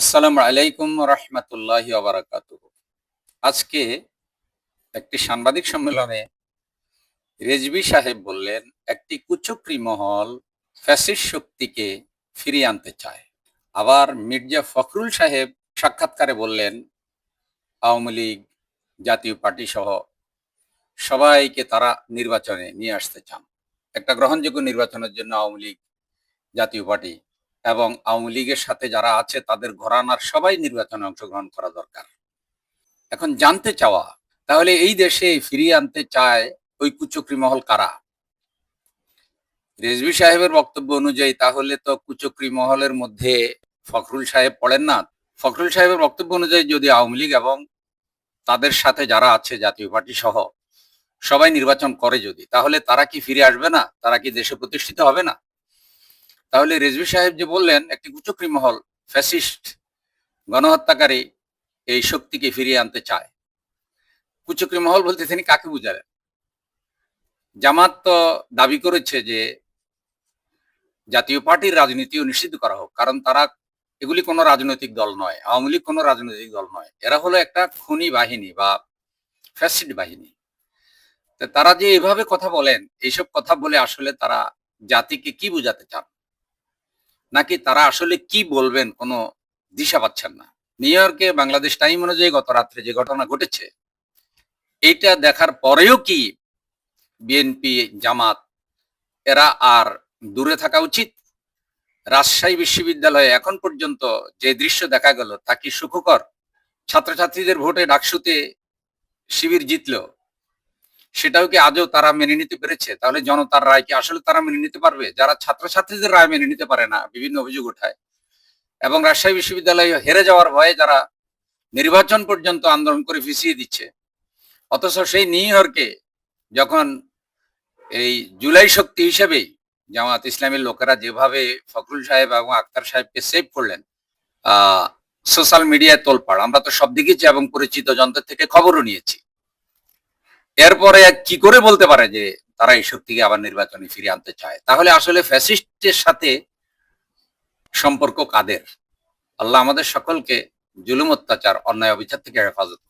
আসসালামু আলাইকুম রহমতুল্লাহ বারাকাত আজকে একটি সাংবাদিক সম্মেলনে রেজবি সাহেব বললেন, একটি কুচক্রি মহল ফ্যাসিস্ট শক্তিকে ফিরিয়ে আনতে চায়। আবার মির্জা ফখরুল সাহেব সাক্ষাৎকারে বললেন, আওয়ামী লীগ, জাতীয় পার্টি সহ সবাইকে তারা নির্বাচনে নিয়ে আসতে চান। একটা গ্রহণযোগ্য নির্বাচনের জন্য আওয়ামী লীগ, জাতীয় পার্টি এবং আওয়ামী লীগের সাথে যারা আছে, তাদের ঘরানার সবাই নির্বাচনে অংশগ্রহণ করা দরকার। এখন জানতে চাওয়া, তাহলে এই দেশে ফিরিয়ে আনতে চায় ওই কুচক্রি মহল কারা? রেজবি সাহেবের বক্তব্য অনুযায়ী, তাহলে তো কুচক্রি মহলের মধ্যে ফখরুল সাহেব পড়েন না। ফখরুল সাহেবের বক্তব্য অনুযায়ী, যদি আওয়ামী লীগ এবং তাদের সাথে যারা আছে, জাতীয় পার্টি সহ, সবাই নির্বাচন করে যদি, তাহলে তারা কি ফিরে আসবে না? তারা কি দেশে প্রতিষ্ঠিত হবে না? তাহলে রেজভি সাহেব যে বললেন, একটি কুচক্রি মহল, ফ্যাসিস্ট, গণহত্যাকারী এই শক্তিকে ফিরিয়ে আনতে চায়। কুচক্রি মহল বলতে তিনি কাকে বুঝালেন? জামাত তো দাবি করেছে যে জাতীয় পার্টির রাজনীতিও নিষিদ্ধ করা হোক, কারণ তারা এগুলি কোনো রাজনৈতিক দল নয়, আওয়ামী লীগ কোনো রাজনৈতিক দল নয়। এরা হলো একটা খুনি বাহিনী বা ফ্যাসিড বাহিনী। তারা যে এভাবে কথা বলেন, এইসব কথা বলে আসলে তারা জাতিকে কি বোঝাতে চান? নাকি তারা আসলে কি বলবেন কোনো দিশা পাচ্ছেন না? নিউ ইয়র্কে বাংলাদেশ টাইম অনুযায়ী গত রাত্রে যে ঘটনা ঘটেছে, এইটা দেখার পরেও কি বিএনপি জামাত, এরা আর দূরে থাকা উচিত? রাজশাহী বিশ্ববিদ্যালয়ে এখন পর্যন্ত যে দৃশ্য দেখা গেল তা কি সুখকর? ছাত্রছাত্রীদের ভোটে ডাকসুতে শিবির জিতলো। সেটাও কি আজও তারা মেনে নিতে পেরেছে? তাহলে জনতার রায় কি আসলে তারা মেনে নিতে পারবে? যারা ছাত্রছাত্রীদের রায় মেনে নিতে পারে না, বিভিন্ন অভিযোগ উঠায় এবং রাজশাহী বিশ্ববিদ্যালয়ে হেরে যাওয়ার ভয়ে যারা নির্বাচন পর্যন্ত আন্দোলন করে পিছিয়ে দিচ্ছে, অথচ সেই নিউ ইয়র্কে যখন এই জুলাই শক্তি হিসেবেই জামাত ইসলামের লোকেরা যেভাবে ফখরুল সাহেব এবং আক্তার সাহেবকে সেভ করলেন সোশ্যাল মিডিয়ায় তোলপাড়, আমরা তো সব দেখেছি এবং পরিচিত যন্ত্র থেকে খবরও নিয়েছি। এরপরে কি করে বলতে পারে যে তারা এই শক্তিকে আবার নির্বাচনে ফিরে আনতে চায় তাহলে আসলে ফ্যাসিস্টের সাথে সম্পর্ক কাদের আল্লাহ আমাদের সকলকে জুলুম অত্যাচার, অন্যায়, অবিচার থেকে হেফাজত।